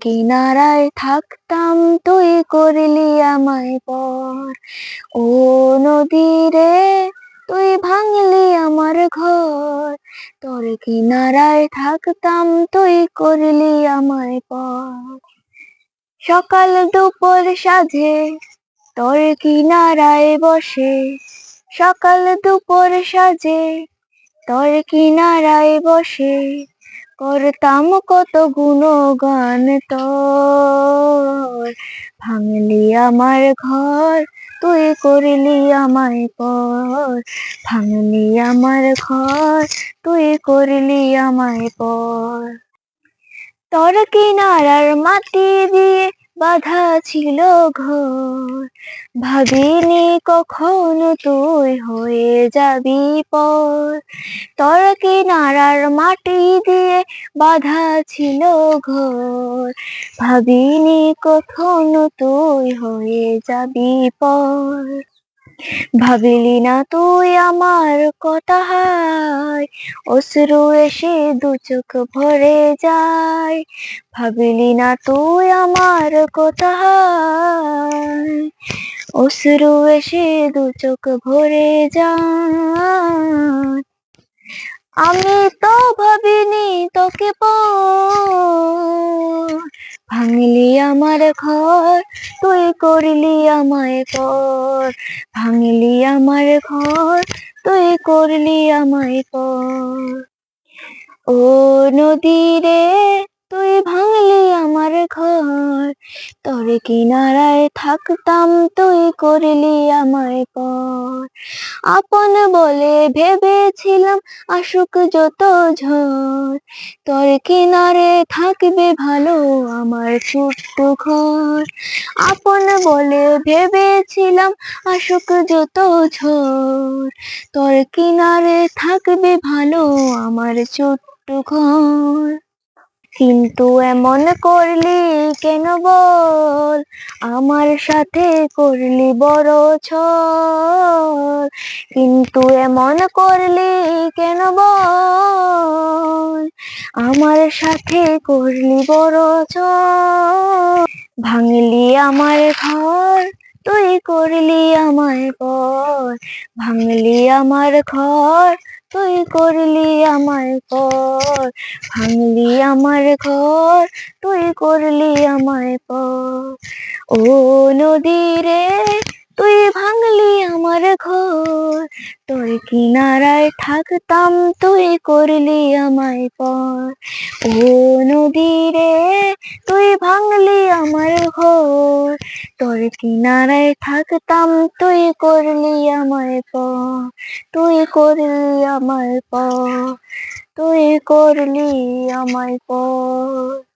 কিনারায় থাকতাম, তুই করলি আমায় পর। ও নদী রে তুই ভাঙলি আমার ঘর। তোর কিনারায় থাকতাম, তুই করলি আমায় পর। সকাল দুপুর সাজে, তোর কিনারায় বসে। সকাল দুপুর সাজে, তোর কিনারায় বসে। করতাম কত গুণগান তোর। ভাঙলি আমার ঘর, তুই করিলি আমায় পর। ভাঙলি আমার ঘর, তুই করিলি আমায় পর। তোর কিনারার মাটি দিয়ে বাধা ছিল ঘর। ভাবিনি কখন তুই হয়ে যাবি পর। তোর কিনারার মাটি দিয়ে বাধা ছিল ঘর। ভাবিনি কখন তুই হয়ে যাবি পর। ভাবিলি না তুই আমার কথা হায়? অশ্রু এসে দু চোখ ভরে যায়। ভাবিলি না তুই আমার কথা হায়? অশ্রু এসে দু চোখ ভরে যায়। আমি তো ভাবিনি তোকে পর ভাঙলি আমার ঘর, তুই করলি আমায় পর। ভাঙলি আমার ঘর, তুই করলি আমায় পর। ও নদী রে, তুই ভাঙলি আমার ঘর। তোর কিনারায় থাকতাম, তুই করলি আমায় পর। আপন বলে ভেবেছিলাম, আসুক যত ঝড়। তোর কিনারে থাকবে ভালো আমার ছোট্ট ঘর। আপন বলে ভেবেছিলাম, আসুক যত ঝড়। তোর কিনারে থাকবে ভালো আমার ছোট্ট ঘর। কিন্তু এমন করলি কেন বল? আমার সাথে করলি বড় ছল। কিন্তু এমন করলি কেন বল? আমার সাথে করলি বড় ছল। ভাঙলি আমার ঘর তুই করলি আমায় পর ভাঙলি আমার ঘর, তুই করলি আমায় পর ভাঙলি আমার ঘর, তুই করলি আমায় পর ও নদী রে, তুই ভাঙলি আমার ঘর, তোর কিনারায় থাকতাম তুই করলি আমায় পর ও নদী রে, তুই ভাঙলি আমার ঘর তোর কিনারায় থাকতাম, তুই করলি আমায় প তুই করলি আমায় প তুই করলি আমায় পর।